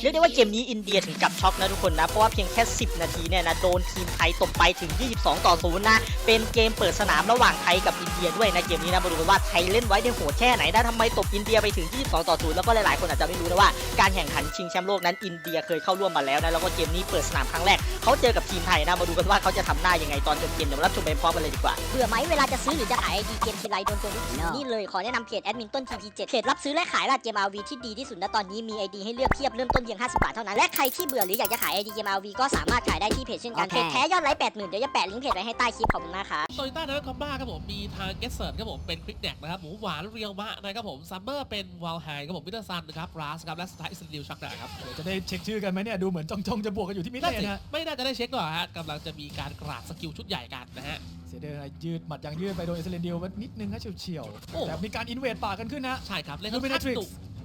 เรียกได้ว่าเกมนี้อินเดียถึงกับช็อกนะทุกคนนะ เพราะว่าเพียงแค่ 10 นาทีเนี่ยนะโดนทีมไทยตบไปถึง 22 ต่อ 0 นะ เป็นเกมเปิดสนามระหว่างไทยกับอินเดียด้วยนะเกมนี้นะมาดูกันว่าไทยเล่นไว้ได้โหดแค่ไหนนะทำไมตบอินเดียไปถึง 22 ต่อ 0 แล้วก็หลายๆคนอาจจะไม่รู้นะว่าการแข่งขันชิงแชมป์โลกนั้นอินเดียเคยเข้าร่วมมาแล้วนะแล้วก็เกมนี้เปิดสนามครั้งแรก เขาเจอกับทีมไทยนะ มาดูกันว่าเขาจะทำหน้ายังไงตอนจบเกมเดี๋ยวมารับชมไปพร้อมกันเลยดีกว่า เบื่อไหมเวลาจะซื้อหรือจะขายไอดีเกมทีไรโดนโกงทุกทีนี่เลยขอแนะนำเพจแอดมินต้น TP7 เพจรับซื้อและขายราดเกม RV ที่ดีที่สุดณตอนนี้มีไอดีให้เลือกเพียบเริ่มต้นเพียง 50 บาทเท่านั้น และใครที่เบื่อหรืออยากจะขายไอดีเกม RV ก็สามารถขายได้ที่เพจเช่นกันโอเคเพจแท้ยอดไลค์80,000เดี๋ยวจะแปะลิงก์เพจไว้ให้ใต้คลิปขอบคุณมากครับ โตโยต้านั้นคอมบ้าครับผมมีทางเกสเซิร์ครับผมเป็นควิกแดกนะครับหมูหวานเรียวมะนะครับผมซัมเมอร์เป็นวอลไฮครับผมวิเตอร์ซันนะครับราสครับและสไตล์อิสติลชักดาครับ เดี๋ยวจะได้เช็คชื่อกันไหมเนี่ย ดูเหมือนจ้องๆจะบวกกันอยู่ที่มิดน่าเลจะนฮะไม่น่าจะได้เช็คหรอกฮะกำลังจะมีการกราดสกิลชุดใหญ่กันนะฮะ เสียเดายยืดหมัดยังยืดไปโดนเอเซเลนเดียวนิดนึงนะเฉียวโอ้ ๆแต่มีการอินเวดป่ากันขึ้นนะ ใช่ครับเล่นค่อนข้าง Luminatrix ดุ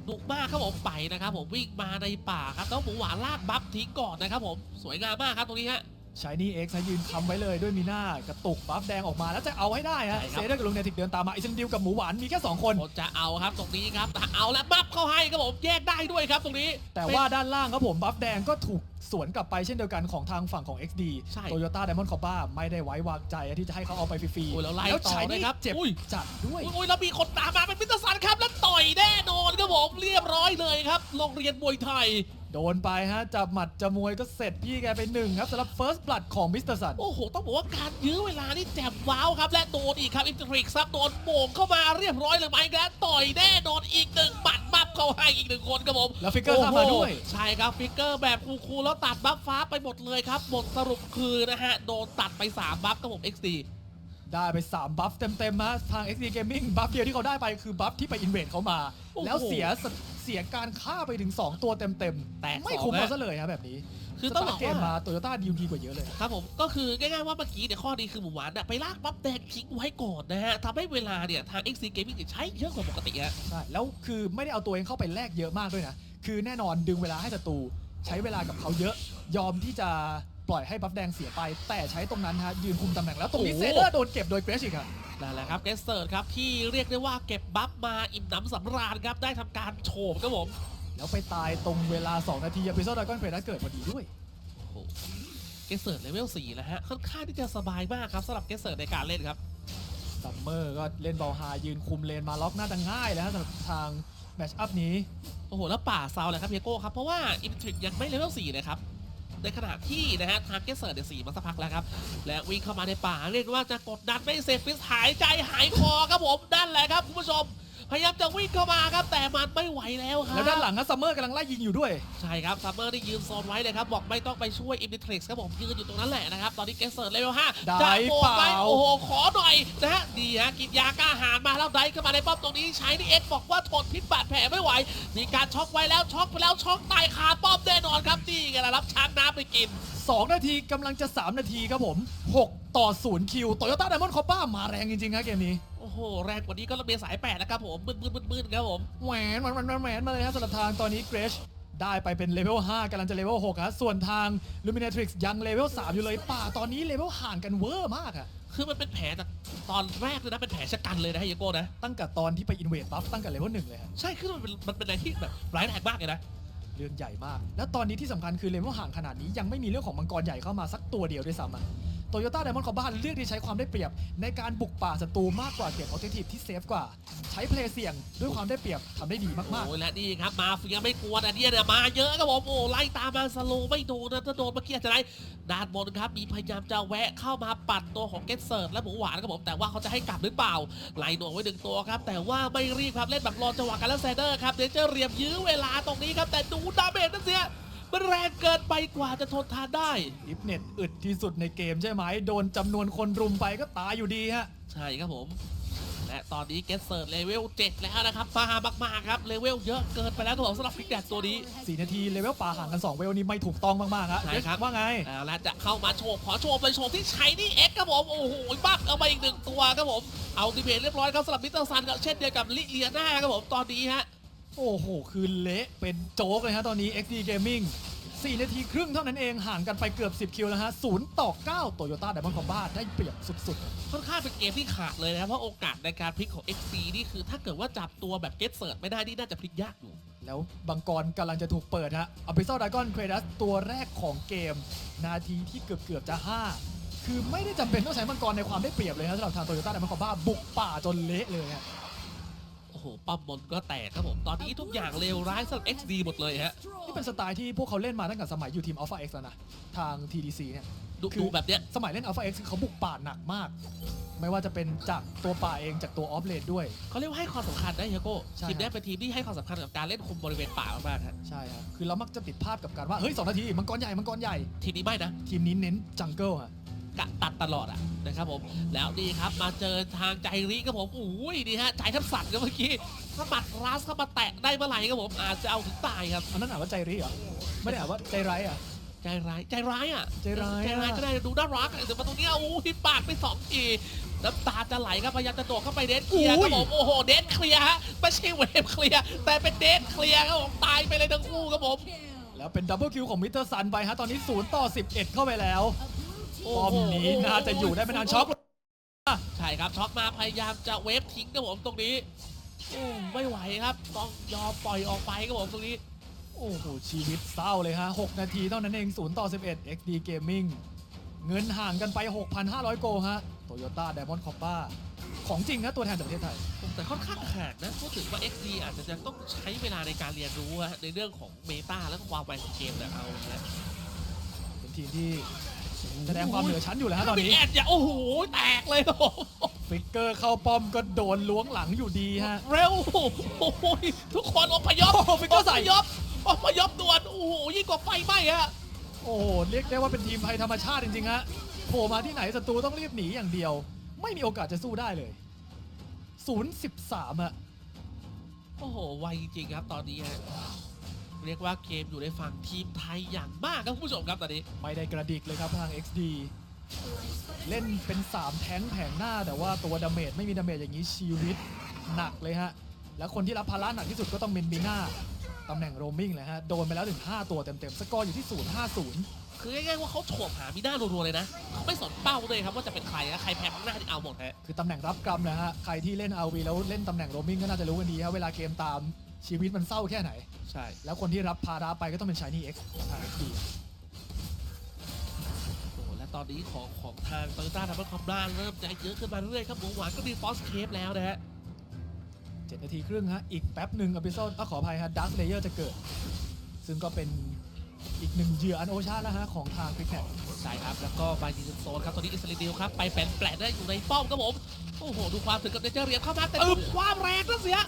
ดุมากครับผมไปนะครับผมวิ่งมาในป่าครับแล้วหมูหวานลากบัฟทิ้งก่อนนะครับผมสวยงามมากครับตรงนี้ฮะ ชายนี่เอ็กซ์นะยืนคำไว้เลยด้วยมีหน้ากระตุกบัฟแดงออกมาแล้วจะเอาให้ได้ฮะใช่ครับ เซเดอร์กับลุงเนติกเดินตามมาเอเซเลนเดียวกับหมูหวานมีแค่สองคนคนจะเอาครับตรงนี้ครับเอาแล้วบัฟเข้าให้ครับผมแยกได้ด้วยครับตรงนี้ แต่ว่าด้านล่างครับผมบัฟแดงก็ถูกสวนกลับไปเช่นเดียวกันของทางฝั่งของ XD ใช่ โตโยต้าไดมอนด์คอบ้าไม่ได้ไว้วางใจที่จะให้เขาเอาไปฟรีโอ้ยแล้วไล่แล้วต่อชายด้วยนี่ครับเจ็บอุ้ย จัดด้วย อุ้ยแล้วมีคนตามมาเป็นพิตสันครับ แล้วต่อยแน่นอนครับผมเรียบร้อยเลยครับโรงเรียนมวยไทย โดนไปฮะจับหมัดจะมวยก็เสร็จพี่แกไปหนึ่งครับสำหรับ First Blood ของมิสเตอร์สัน โอ้โห ต้องบอกว่าการยื้อเวลานี่แจ่มว้าวครับ และโดนอีกครับอินทริกครับโดนโป่งเข้ามาเรียบร้อยเลยไหมแล้วต่อยแน่นอนอีกหนึ่งบัตรบัฟเข้าให้อีกหนึ่งคนครับผมแล้วฟิกเกอร์เข้ามาด้วยโอ้โหใช่ครับฟิกเกอร์แบบคูลๆแล้วตัดบัฟฟ้าไปหมดเลยครับบทสรุปคือนะฮะโดนตัดไป 3 บัฟครับผม XD ได้ไป 3 บัฟเต็มๆฮะทาง XD Gaming บัฟเดียวที่เขาได้ไปคือบัฟที่ไปอินเวดเขามา โอ้โหแล้วเสียสเสียการฆ่าไปถึง 2 ตัวเต็มแตกๆ ไม่สองคุ้มนะเอาซะเลยครับแบบนี้คือต้องบอกสตาร์ทเกมว่า มาโตโยต้าดีดีกว่าเยอะเลย ครับผมก็คือง่ายๆว่าเมื่อกี้เนี่ยข้อดีคือหมูหวานน่ะไปลากบัฟแดงทิ้งไว้ก่อนนะฮะทำให้เวลาเนี่ยทาง XD Gaming เนี่ยใช้เยอะกว่าปกติฮะ ใช่ แล้วคือไม่ได้เอาตัวเองเข้าไปแลกเยอะมากด้วยนะ คือแน่นอนดึงเวลาให้ศัตรูใช้เวลากับเขาเยอะ ยอมที่จะ ปล่อยให้บัฟแดงเสียไป แต่ใช้ตรงนั้นฮะยืนคุมตำแหน่งแล้วตรงนี้โอ้ เซโหเดอร์โดนเก็บโดยเกรชอีกครับ นั่นแหละครับเกสเซิร์ครับที่เรียกได้ว่าเก็บบัฟมาอิ่มหนำสำราญครับได้ทำการโฉบครับผมแล้วไปตายตรงเวลา 2 นาทีอพิโซดดากอนเฟรดเกิดพอดีด้วย โอ้โหเกสเซิร์เลเวล4แล้วฮะค่อนข้างที่จะสบายมากครับสำหรับเกสเซิร์ในการเล่นครับ ซัมเมอร์ก็เล่นบอลไฮยืนคุมเลนมาล็อกน่าจะง่ายแล้วฮะสำหรับทางแมตช์อัพนี้ โอ้โห แล้วป่าเซาเลยครับเพียโก้ครับ เพราะว่าอินทริกยังไม่เลเวล4เลยครับ ในขณะที่นะฮะทางเกสเซิร์เนี่ยสีมาสักพักแล้วครับ และวิ่งเข้ามาในป่าเรียกว่าจะกดดันไม่เซฟฟิสหายใจหายคอครับผมนั่นแหละครับคุณผู้ชม พยายามจะวิ่งเข้ามาครับแต่มันไม่ไหวแล้วครับแล้วด้านหลังนะซัมเมอร์กำลังไล่ยิงอยู่ด้วย ใช่ครับซัมเมอร์ได้ยืนโซนไว้เลยครับ บอกไม่ต้องไปช่วยอินดิทริกส์ครับผมยืนอยู่ตรงนั้นแหละนะครับ ตอนนี้เกสเซิร์เลเวล5ได้จะโบกไหมเปล่าโอ้โห ขอหน่อยนะฮะดีฮะกินยากล้าหาญมาแล้วได้เข้ามาในป้อมตรงนี้ใช้นี่เอ็กบอกว่าทนพิษบาดแผลไม่ไหวมีการช็อกไว้แล้วช็อกไปแล้วช็อกตายคาป้อมแน่นอนครับนี่ไงล่ะรับช้างน้ำไปกิน2 นาทีกำลังจะ 3 นาทีครับผม 6 ต่อ 0 คิวโตโยต้าไดมอนด์คอป้ามาแรงจริงๆครับเกมนี้ โอ้โห แรงกว่านี้ก็ระเบียงสายแปดนะครับผมบึ้นบึ้นบึ้นบึ้นครับผมแหวนแหวนแหวนแหวนแหวนมาเลยฮะสำหรับทางตอนนี้เกรชได้ไปเป็นเลเวล5กำลังจะเลเวล6ฮะส่วนทาง Luminatrix ยังเลเวล3อยู่เลยป่าตอนนี้เลเวลห่างกันเวอร์มากอะคือมันเป็นแผลจากตอนแรกเลยนะเป็นแผลชะกันเลยนะฮะเยโก้นะตั้งแต่ตอนที่ไปอินเวดบัฟตั้งแต่เลเวล1เลยฮะใช่คือมันเป็นมันเป็นอะไรที่แบบร้ายแรงมากเลยนะเรื่องใหญ่มาก แล้วตอนนี้ที่สำคัญคือเลเวลห่างขนาดนี้ยังไม่มีเรื่องของมังกรใหญ่เข้ามาสักตัวเดียวด้วยซ้ำอะ โตโยต้าไดมอนด์คอบ้านเลือกที่ใช้ความได้เปรียบ ในการบุกป่าศัตรูมากกว่าเก็บออ j เจ t i v e ที่เซฟกว่า ใช้เพลย์เสี่ยงด้วยความได้เปรียบทำได้ดีมากๆโอ้ยและนี่ครับมาเฟียไม่กลัวนะเนี่ยเนี่ยมาเยอะครับผมโอ้ไล่ตามมาสโลว์ไม่โดนนะถ้าโดนเมื่อกี้อาจจะได้ด้านบนครับมีพยายามจะแวะเข้ามาปั่นตัวของเกตเซิร์และหมูหวานครับผมแต่ว่าเขาจะให้กลับหรือเปล่าไล่หน่วงไว้หนึ่งตัวครับ แต่ว่าไม่รีบครับเล่นแบบรอจังหวะกันแล้วแซเดอร์ครับเดี๋ยวจะเรียมยื้อเวลาตรงนี้ครับแต่ดูดาเมจนั่นเสียมัน แรงเกินไปกว่าจะทนทานได้ อิฟเน็ตอึดที่สุดในเกมใช่ไหม โดนจำนวนคนรุมไปก็ตายอยู่ดีฮะ ใช่ครับผม และตอนนี้เกตเซิร์เลเวล 7 แล้วนะครับมามากๆครับ เลเวลเยอะเกินไปแล้วครับผมสำหรับฟิกแดดตัวนี้ 4 นาทีเลเวลป่าห่างกัน 2 เวลนี้ไม่ถูกต้องมากๆฮะใช่ครับ ว่าไง เอาละจะเข้ามาโชว์ขอโชว์เลยโชว์ที่ใช้นี่เอ็กครับผม โอ้โหบัฟเอามาอีกหนึ่งตัวครับผม เอาดิเบตเรียบร้อยครับสำหรับมิสเตอร์ซันกับเช่นเดียวกับลิเลียนาครับผมตอนนี้ฮะ โอ้โห คือเละเป็นโจ๊กเลยฮะตอนนี้ XD Gaming 4 นาทีครึ่งเท่านั้นเองห่างกันไปเกือบ 10 คิวแล้วฮะ0ต่อ9โตโยต้าไดมอนด์คอบ้าได้เปรียบสุดค่อนข้างเป็นเกมที่ขาดเลยนะครับเพราะโอกาสในการพลิกของ XC นี่คือถ้าเกิดว่าจับตัวแบบเกตเซิร์ไม่ได้นี่น่าจะพลิกยากอยู่ ๆ แล้วบังกรกำลังจะถูกเปิดฮะอ b ิ s ซ l ด r a กอนเครดัสตัวแรกของเกม นาทีที่เกือบเกือบๆจะ 5 คือไม่ได้จำเป็นต้องใช้มังกรในความได้เปรียบเลยนะสำหรับทางโตโยต้าแต่มันขอบ้าบุกป่าจนเละเลยฮะโอ้ โหป้อมบนก็แตกครับผม ตอนนี้ทุกอย่างเลวร้ายสำหรับ XD หมดเลยฮะ นี่เป็นสไตล์ที่พวกเขาเล่นมาตั้งแต่สมัยอยู่ทีม Alpha X แล้วนะ ทาง TDC เนี่ยดูคือดูแบบเนี้ย สมัยเล่น Alpha X คือเขาบุกป่าหนักมาก ไม่ว่าจะเป็นจากตัวป่าเองจากตัวออฟเลดด้วย เขาเรียกว่าให้ความสำคัญนะเฮียโก้ใช่ทีมเนี้ยเป็นทีมที่ให้ความสำคัญกับการเล่นคุมบริเวณป่ามากๆฮะใช่ครับ คือเรามักจะติดภาพกับการว่า เฮ้ย2นาที มังกรใหญ่ มังกรใหญ่ ทีมนี้ไม่นะ ทีมนี้เน้นจังเกิลฮะ กะตัดตลอดอะนะครับผม แล้วนี่ครับมาเจอทางใจริครับผมอุ้ยนี่ฮะใจทับสั่นครับเมื่อกี้ถ้าหมัดรัสเข้ามาแตะได้เมื่อไหร่ครับผมอาจจะเอาถึงตายครับอันนั้นอ่านว่าใจร้ายเหรอไม่ได้อ่านว่าใจร้ายอะ ใจร้ายใจร้ายอะใจร้ายอะ ใจร้ายก็ได้ดูน่ารักอะแต่มาตรงเนี้ยอู้ยปาดไปสองทีน้ำตาจะไหลครับพยายามจะโดดเข้าไปเดทเคลียร์ครับผมโอ้โหเดทเคลียร์ฮะไม่ใช่เวฟเคลียร์แต่เป็นเดทเคลียร์ครับผมตายไปเลยทั้งคู่ครับผม แล้วเป็นดับเบิลคิวของมิสเตอร์ซันไปฮะตอนนี้0ต่อ11 เข้าไปแล้วโอ้ ป้อมโหนี้น่าจะอยู่ได้ไม่นานช็อกใช่ครับช็อกมาพยายามจะเวฟทิ้งครับผมตรงนี้โอ้ไม่ไหวครับต้องยอมปล่อยออกไปครับผมตรงนี้ โอ้โห ชีวิตเศร้าเลยฮะ 6 นาทีเท่านั้นเอง 0 ต่อ 11 XD Gaming เงินห่างกันไป 6,500 โกฮะโตโยต้าไดมอนด์คอปป้าของจริงนะตัวแทนจากประเทศไทย แต่ค่อนข้างห่างนะพูดถึงว่า XD อาจจะยังต้องใช้เวลาในการเรียนรู้ฮะในเรื่องของเมตาและก็ความไวของเกมแต่เอาเนี่ยเป็นทีมที่ แสดงความเหนือชั้นอยู่แล้วฮะตอนนี้แอดอย่าโอ้โหแตกเลยครับผมฟิกเกอร์เข้าป้อมก็โดนล้วงหลังอยู่ดีฮะ เร็วโอ้โหทุกคนอพยพโอ้โหฟิกเกอร์ใส่ พยพอพยพด่วนโอ้โหยิ่งกว่าไฟไหม้ฮะ โอ้โหเรียกได้ว่าเป็นทีมภัยธรรมชาติจริงๆฮะโผล่มาที่ไหนศัตรูต้องรีบหนีอย่างเดียว ไม่มีโอกาสจะสู้ได้เลย 0-13อะโอ้โหไวจริงๆครับตอนนี้ฮะ เรียกว่าเกมอยู่ในฝั่งทีมไทยอย่างมากครับคุณผู้ชมครับตอนนี้ ไม่ได้กระดิกเลยครับทาง XD เล่นเป็น 3 แท้งแผงหน้า แต่ว่าตัวดาเมจไม่มีดาเมจอย่างนี้ชีวิตหนักเลยฮะ แล้วคนที่รับภาระหนักที่สุดก็ต้องเป็นบีน่าตำแหน่งโรมมิ่งเลยฮะ โดนไปแล้วถึง 5 ตัวเต็มๆ สกอร์อยู่ที่ 0-50 คือง่ายๆว่าเขาโฉบหามีหน้ารัวๆเลยนะเขาไม่สนเป้าเลยครับว่าจะเป็นใครนะใครแพ้ข้างหน้าที่เอาหมดฮะคือตำแหน่งรับกรรมนะฮะ ใครที่เล่น RV แล้วเล่นตำแหน่งโรมมิ่งก็น่าจะรู้กันดีฮะเวลาเกมตาม ชีวิตมันเศร้าแค่ไหน ใช่ แล้วคนที่รับภาระไปก็ต้องเป็น Shiny X ของทาง XD โอ้โหและตอนนี้ของของทางโตโยต้าดับเบิลคอมบ้าเริ่มจะเยอะขึ้นมาเรื่อยๆครับหมูหวานก็มีฟอสเคปแล้วนะฮะ7นาทีครึ่งฮะ อีกแป๊บหนึ่งอ p ิโซดขออภัยฮะดักเลเยอร์จะเกิด ซึ่งก็เป็นอีกหนึ่งเหยื่ออันโอชาแล้วฮะ ของทางคริกแนใช่ครับแล้วก็บายดีโซนครับตอนนี้อิสราเอลครับ ไปแปลนแปลนได้อยู่ในป้อมครับผม โอ้โห ดูความถึงกับเนเจอร์เรียนเข้ามาแต่ดูความแรงนั่นเสีย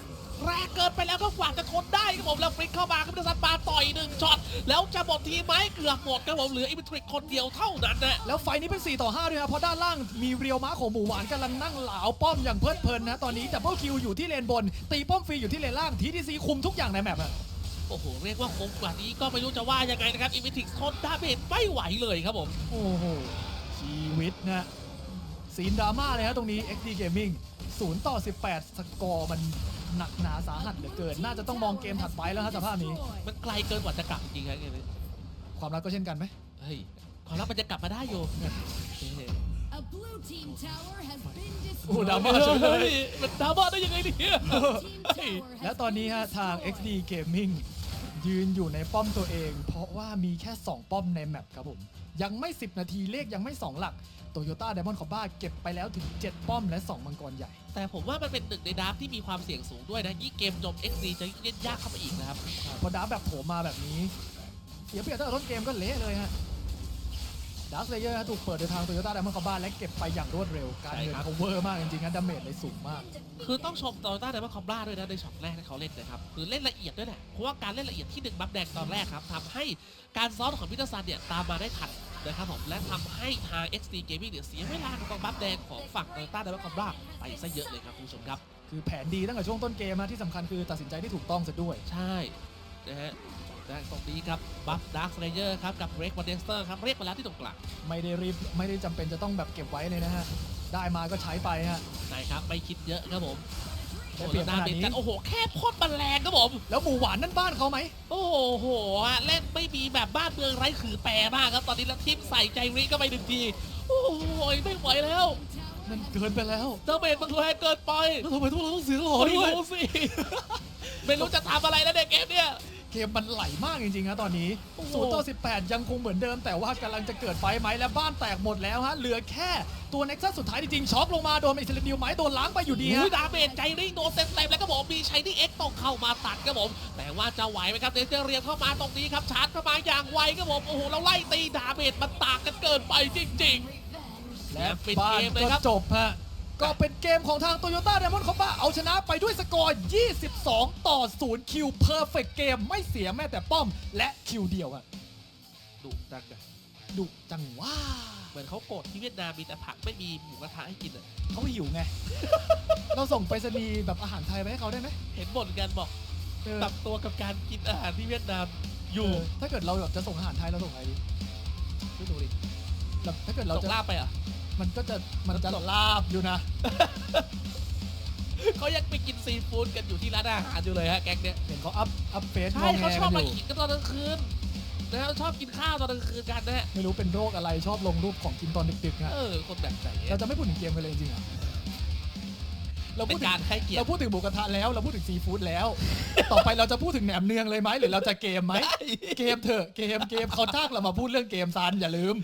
แรงเกินไปแล้วก็กว่าจะทนได้ครับผมแล้วฟลิกเข้ามาครับพิทซันปาต่อยหนึ่งช็อตแล้วจะหมดทีมไหมเกือบหมดครับผมเหลืออิมทริกคนเดียวเท่านั้นนะแล้วไฟนี้เป็น 4 ต่อ5ด้วยครับเพราะด้านล่างมีเรียวม้าของหมูหวานกำลังนั่งเหลาป้อมอย่างเพลิดเพลินนะตอนนี้ดับเบิลคิวอยู่ที่เลนบน ตีป้อมฟรีอยู่ที่เลนล่างทีดีซีคุมทุกอย่างในแมปอะโอ้โห เรียกว่าคมกว่านี้ก็ไม่รู้จะว่ายังไงนะครับอิมทริกทนดาเมจไม่ไหวเลยครับผมโอ้โหชีวิตนะซีนดราม่าเลยฮะตรงนี้ XD Gaming 0 ต่อ 18 สกอร์มัน หนักหนาสาหัสเหลือเกิน น่าจะต้องมองเกมถัดไปแล้วฮะสภาพนี้ มันไกลเกินกว่าจะกลับจริงๆครับเกมนี้ความรักก็เช่นกันไหมเฮ้ยความรักมันจะกลับมาได้อยู่เฮ้ย A blue team tower has been โอ้ destroyed. ดราม่าเฉยเลยฮ้ยมันดราม่าได้ยังไงเนี่ย Team tower และ has ตอนนี้ฮะทาง XD Gaming ยืนอยู่ในป้อมตัวเอง เพราะว่ามีแค่ 2 ป้อมในแมปครับผม ยังไม่ 10 นาทีเลขยังไม่ 2 หลัก โตโยต้าไดมอนด์คอบ้าเก็บไปแล้วถึง 7 ป้อมและ 2 มังกรใหญ่ แต่ผมว่ามันเป็นหนึ่งในดราฟที่มีความเสี่ยงสูงด้วยนะยิ่งเกมจม XD จะยิ่งเล่นยากเข้าไปอีกนะครับอ่าพอดับแบบโผล่มาแบบนี้เสียเปรียบตั้งแต่ต้นเกมก็เละเลยฮะดัสเลเยอร์ถูกเปิดโดยทางโตโยต้าไดมอนด์คอบ้าและเก็บไปอย่างรวดเร็ว การเงินใช่ครับเขาเวอร์มากจริงๆนะดาเมจเลยสูงมาก คือต้องชมโตโยต้าไดมอนด์คอมบ้าด้วยนะในช็อตแรกที่เขาเล่นนะครับคือเล่นละเอียดด้วยแหละเพราะว่าการเล่นละเอียดที่ดึงบัฟแดงตอนแรกครับทำให้การซ้อนของพิทซันเนี่ยตามมาได้ทัน นะครับผมและทำให้ทาง XD Gaming เนี่ยเสียเวลากับกองบัฟแดงของฝั่งโตโยต้าไดมอนด์คอมบ้าไปซะเยอะเลยครับคุณผู้ชมครับ คือแผนดีตั้งแต่ช่วงต้นเกมนะที่สำคัญคือตัดสินใจที่ถูกต้องซะด้วย ใช่นะฮะและตรงนี้ครับบัฟดาร์คเลเยอร์ครับกับเรกวอเดสเตอร์ครับเรียกมาแล้วที่ตรงกลางไม่ได้รีบไม่ได้จำเป็นจะต้องแบบเก็บไว้เลยนะฮะได้มาก็ใช้ไปฮะ ใช่ครับไม่คิดเยอะครับผม ได้โอ้เปรียบแล้วขนาดเป็นนี้กันโอ้โห แค่พ่นบันแรงครับผม แล้วหมูหวานนั่นบ้านเขาไหม โอ้โหฮะเล่นไม่มีแบบบ้านเมืองไร้ขือแปรมากครับ ตอนนี้แล้วทีมใส่ใจริก็ไปหนึ่งที โอ้โหไม่ไหวแล้วมันเกินไปแล้วเจ้าเบนมันแรงเกินไปแล้วทำไมทุกเราต้องเสียหลอโอ้ด้วยดูสิ ไม่รู้จะทำอะไรแล้วในเกมเนี่ย เกมมันไหลมากจริงๆนะตอนนี้โอ้โหศูนย์ต่อ18 ยังคงเหมือนเดิม แต่ว่ากำลังจะเกิดไฟไหมและบ้านแตกหมดแล้วฮะเหลือแค่ตัวเน็กซัสสุดท้ายจริงๆช็อกลงมาโดนอิสราเอลไหมโดนล้างไปอยู่ดีโอ้ฮะยดาเมจใจริ่งโดนเต็มเต็มๆแล้วครับผมมีชัยนี่เอ็กต้องเข้ามาตัดครับผม แต่ว่าจะไหวไหมครับเดนเจอร์เรียมเข้ามาตรงนี้ครับชาร์จเข้ามาอย่างไวครับผมโอ้โหเราไล่ตีดาเมจมันต่างกันเกินไปจริงและปิดบ้าเกนมเลยก็ครับจบฮะ ก็เป็นเกมของทางโตโยต้าเดมอนคอป a เอาชนะไปด้วยสกอร์ 22 ต่อ 0 คิวเพอร์เฟกเกมไม่เสียแม้แต่ป้อมและคิวเดียวอะๆดุดังอะดุจังว่า เหมือนเขาโกรธที่เวียดนามมีแต่ผักไม่มีหมูกระทะให้กินอะเขาหิวไง เราส่งไปรษณีย์แบบอาหารไทยไปให้เขาได้ไหมเห็นบ่นกันบอกเออปรับตัวกับการกินอาหารที่เวียดนามอยู่เออถ้าเกิดเราแบบจะส่งอาหารไทยเราส่งอะไรดีช่วยดูดิแบบถ้าเกิดเราตกจะลาบไปอะ มันก็จะมันจะลาบอยู่นะ เขายังไปกินซีฟู้ดกันอยู่ที่ร้านอาหารอยู่เลยฮะแก๊งเนี้ยเห็นเขาอัพอัพเฟซใช่งเขาแงชอบกัมานอยู่กินกันตอนกลางคืนนะฮะชอบกินข้าวตอนกลางคืนกันนะฮะไม่รู้เป็นโรคอะไรชอบลงรูปของกินตอนดึกๆอะเออคนแบบไหนเราจะไม่พูดถึงเกมกันเลยจริงๆอะเราเป็พูดนถึงการให้เกียรเราติพูดถึงหมูกระทะแล้วเราพูดถึงซีฟู้ดแล้ว ต่อไปเราจะพูดถึงแหนมเนืองเลยไหมหรือเราจะเกมไหมเกมเถอะเกมเกมเขาจ้างเรามาพูดเรื่องเกมซันอย่าลืม